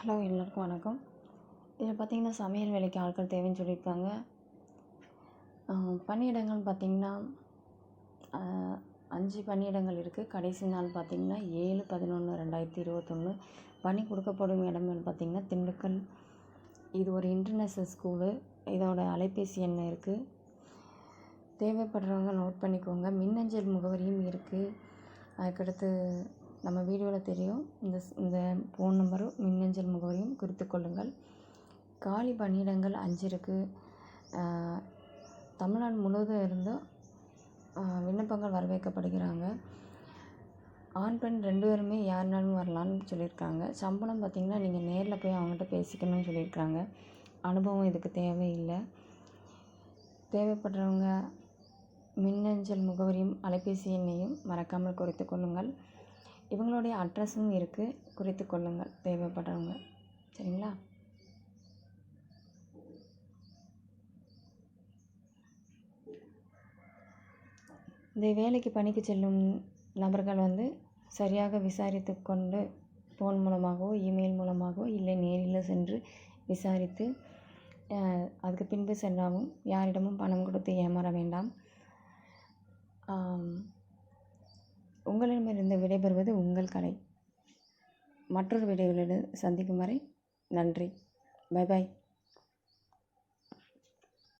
Hello எல்லோருக்கும் வணக்கம். இதில் பார்த்தீங்கன்னா சமையல் வேலைக்கு ஆட்கள் தேவைன்னு சொல்லியிருக்காங்க. பணியிடங்கள்னு பார்த்தீங்கன்னா அஞ்சு பணியிடங்கள் இருக்குது கடைசி நாள் பார்த்தீங்கன்னா ஏழு பதினொன்று ரெண்டாயிரத்தி இருபத்தொன்று பணி கொடுக்கப்படும் இடம்னு பார்த்திங்கன்னா திண்டுக்கல். இது ஒரு இன்டர்நேஷ்னல் ஸ்கூலு. இதோட அலைபேசி எண் இருக்குது தேவைப்படுறவங்க நோட் பண்ணிக்கோங்க. மின்னஞ்சல் முகவரியும் இருக்குது அதுக்கடுத்து நம்ம வீடியோவில் தெரியும். இந்த இந்த ஃபோன் நம்பரும் மின்னஞ்சல் முகவரியும் குறித்து கொள்ளுங்கள். காலி பணியிடங்கள் அஞ்சு இருக்குது தமிழ்நாடு முழுவதும் இருந்தும் விண்ணப்பங்கள் வரவேற்கப்படுகிறாங்க. ஆண் பெண் ரெண்டு பேருமே யாருனாலும் வரலான்னு சொல்லியிருக்காங்க. சம்பளம் பார்த்திங்கன்னா நீங்கள் நேரில் போய் அவங்ககிட்ட பேசிக்கணும்னு சொல்லியிருக்காங்க. அனுபவம் இதுக்கு தேவையில்லை. தேவைப்படுறவங்க மின்னஞ்சல் முகவரியும் அலைபேசி எண்ணையும் மறக்காமல் குறித்து கொள்ளுங்கள். இவங்களுடைய அட்ரஸும் இருக்குது குறித்து கொள்ளுங்கள். தேவைப்படுறவங்க. சரிங்களா? இந்த வேலைக்கு பணிக்கு செல்லும் நபர்கள் வந்து சரியாக விசாரித்து கொண்டு ஃபோன் மூலமாகவோ இமெயில் மூலமாகவோ இல்லை நேரில் சென்று விசாரித்து அதுக்கு பின்பு சென்றாலும் யாரிடமும் பணம் கொடுத்து ஏமாற வேண்டாம். உங்களிடமிருந்து விடைபெறுவது உங்கள் கலை. மற்றொரு வீடியோவிலிருந்து சந்திக்கும் வரை நன்றி. Bye bye